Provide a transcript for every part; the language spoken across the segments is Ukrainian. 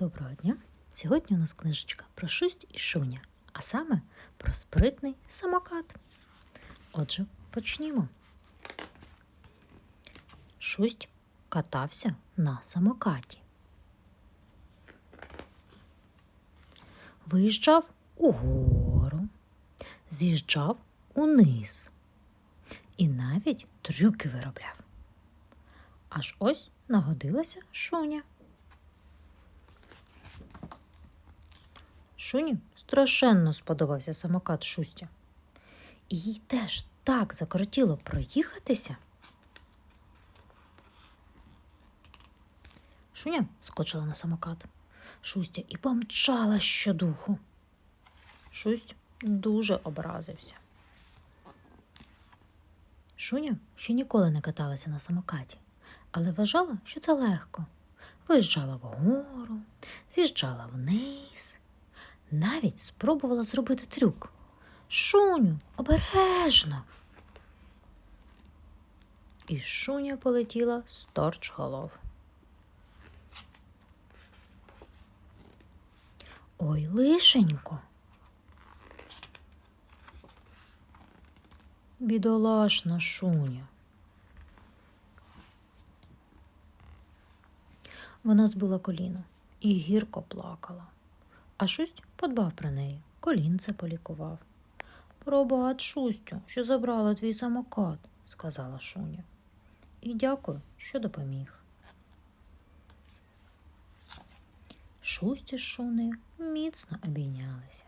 Доброго дня! Сьогодні у нас книжечка про шусть і шуня, а саме про спритний самокат. Отже, почнімо. Шусть катався на самокаті. Виїжджав угору, з'їжджав униз і навіть трюки виробляв. Аж ось нагодилася шуня. Шуні страшенно сподобався самокат Шустя. І їй теж так закрутіло проїхатися. Шуня скочила на самокат. Шустя і помчала щодуху. Шусть дуже образився. Шуня ще ніколи не каталася на самокаті, але вважала, що це легко. Виїжджала вгору, з'їжджала вниз, навіть спробувала зробити трюк. Шуню, обережно. І шуня полетіла з торч голов. Ой, лишенько. Бідолашна шуня. Вона збила коліно і гірко плакала. А шусть подбав про неї, колінце полікував. Пробач, Шустю, що забрала твій самокат, сказала Шуня. І дякую, що допоміг. Шусті з Шунею міцно обійнялися.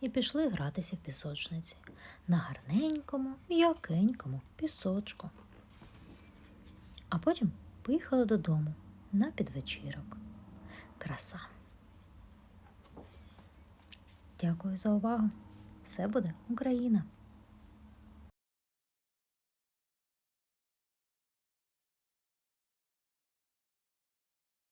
І пішли гратися в пісочниці на гарненькому, м'якенькому пісочку. А потім поїхали додому на підвечірок. Краса. Дякую за увагу. Все буде Україна!